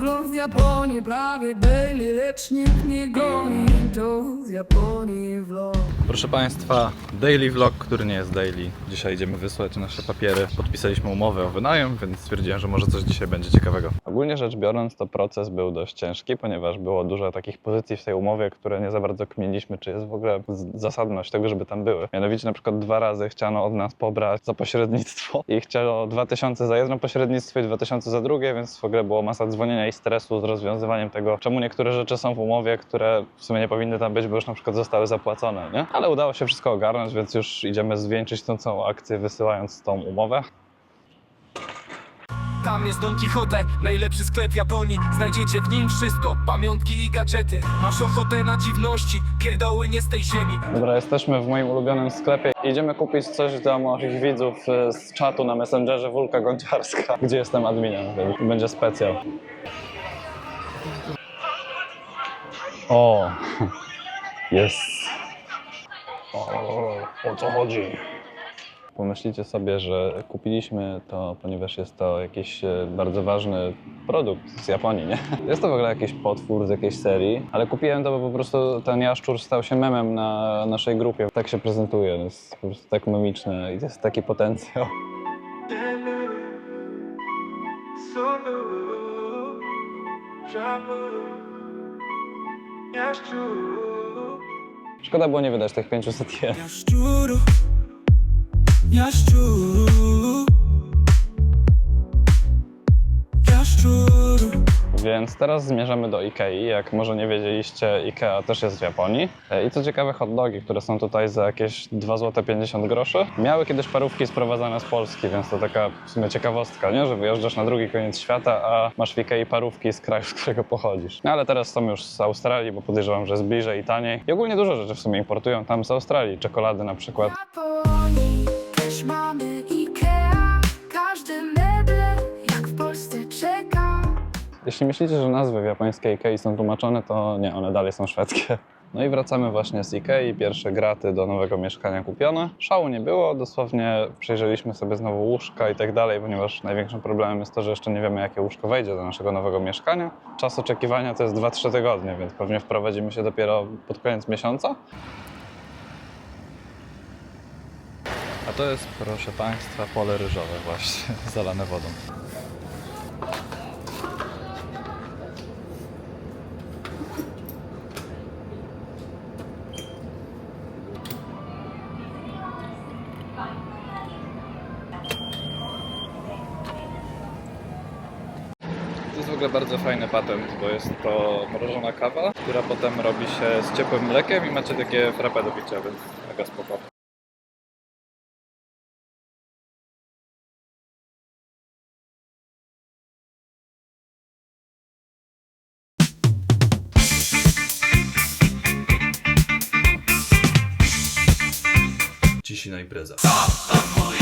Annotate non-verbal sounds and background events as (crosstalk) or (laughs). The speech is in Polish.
glory. Rozgląd z Japonii prawie daily, lecz nikt nie goni To z Japonii vlog Proszę Państwa, daily vlog, który nie jest daily. Dzisiaj idziemy wysłać nasze papiery. Podpisaliśmy umowę o wynajem, więc stwierdziłem, że może coś dzisiaj będzie ciekawego. Ogólnie rzecz biorąc, to proces był dość ciężki, ponieważ było dużo takich pozycji w tej umowie, które nie za bardzo kminiliśmy, czy jest w ogóle zasadność tego, żeby tam były. Mianowicie na przykład dwa razy chciano od nas pobrać za pośrednictwo i chciano 2000 za jedno pośrednictwo i 2000 za drugie, więc w ogóle było masa dzwonienia i stresu z rozwiązywaniem tego, czemu niektóre rzeczy są w umowie, które w sumie nie powinny tam być, bo już na przykład zostały zapłacone, nie? Ale udało się wszystko ogarnąć, więc już idziemy zwieńczyć tą całą akcję, wysyłając tą umowę. Tam jest Don Quixote, najlepszy sklep Japonii Znajdziecie w nim wszystko, pamiątki i gadżety Masz ochotę na dziwności, pierdoły nie z tej ziemi Dobra, jesteśmy w moim ulubionym sklepie. Idziemy kupić coś dla moich widzów y, z czatu na Messengerze Wulka Gąciarska, gdzie jestem adminem, więc będzie specjal. O, (laughs) jest. O, o co chodzi? Pomyślicie sobie, że kupiliśmy to, ponieważ jest to jakiś e, bardzo ważny produkt z Japonii, nie? (laughs) Jest to w ogóle jakiś potwór z jakiejś serii, ale kupiłem to, bo po prostu ten jaszczur stał się memem na naszej grupie. Tak się prezentuje, to jest po prostu tak memiczne i to jest taki potencjał. Szkoda było nie wydać tych 500 jen. Jaszczuru, jaszczuru Jaszczuru Więc teraz zmierzamy do Ikei. Jak może nie wiedzieliście, Ikea też jest w Japonii. E, I co ciekawe, hot dogi, które są tutaj za jakieś 2 zł 50 groszy, miały kiedyś parówki sprowadzane z Polski, więc to taka w sumie ciekawostka, nie? że wyjeżdżasz na drugi koniec świata, a masz w Ikei parówki z kraju, z którego pochodzisz. No ale teraz są już z Australii, bo podejrzewam, że jest bliżej i taniej. I ogólnie dużo rzeczy w sumie importują tam z Australii. Czekolady na przykład. Japonii też mamy Jeśli myślicie, że nazwy w japońskiej Ikei są tłumaczone, to nie, one dalej są szwedzkie. No i wracamy właśnie z Ikei, pierwsze graty do nowego mieszkania kupione. Szału nie było, dosłownie przejrzeliśmy sobie znowu łóżka i tak dalej, ponieważ największym problemem jest to, że jeszcze nie wiemy, jakie łóżko wejdzie do naszego nowego mieszkania. Czas oczekiwania to jest 2-3 tygodnie, więc pewnie wprowadzimy się dopiero pod koniec miesiąca. A to jest, proszę Państwa, pole ryżowe właśnie, (laughs) zalane wodą. Ogóle bardzo fajny patent, bo jest to mrożona kawa, która potem robi się z ciepłym mlekiem i macie takie frappe do picia, więc mega spoko. Dzisiejsza impreza. Moja